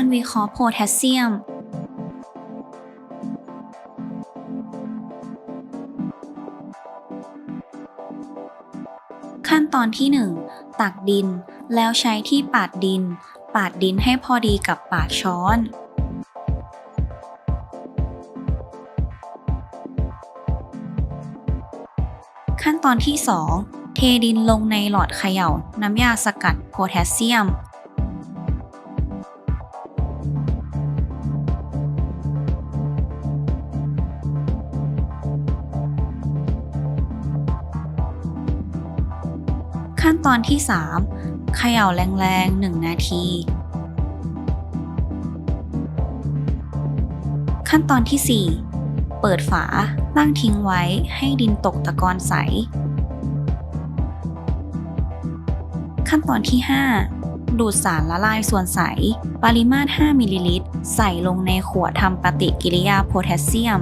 การวิเคราะห์โพแทสเซียม ขั้นตอนที่ 1 ตักดิน แล้วใช้ที่ปาดดิน ปาดดินให้พอดีกับปากช้อนขั้นตอนที่ 2 เทดินลงในหลอดเขย่า น้ำยาสกัดโพแทสเซียม ขั้นตอนที่ 3เขย่าแรงๆ 1 นาที ขั้นตอนที่ 4 เปิดฝาตั้งทิ้งไว้ให้ดินตกตะกอนใส ขั้นตอนที่ 5 ดูดสารละลายส่วนใส ปริมาตร 5มิลลิลิตร ใส่ลงในขวดทำปฏิกิริยาโพแทสเซียม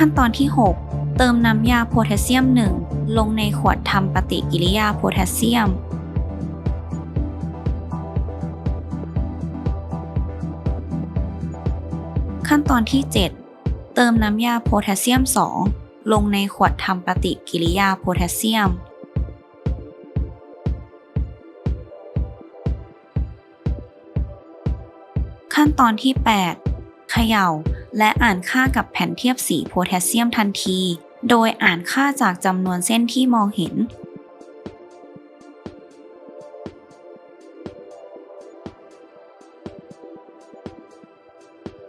ขั้นตอนที่ 6 เติมน้ำยาโพแทสเซียม 1 ลงในขวดทำปฏิกิริยาโพแทสเซียม ขั้นตอนที่ 7 เติมน้ำยาโพแทสเซียม 2 ลงในขวดทำปฏิกิริยาโพแทสเซียมขั้นตอนที่ 8 เขย่า และอ่านค่ากับแผ่นเทียบสีโพแทสเซียมทันที โดยอ่านค่าจากจำนวนเส้นที่มองเห็น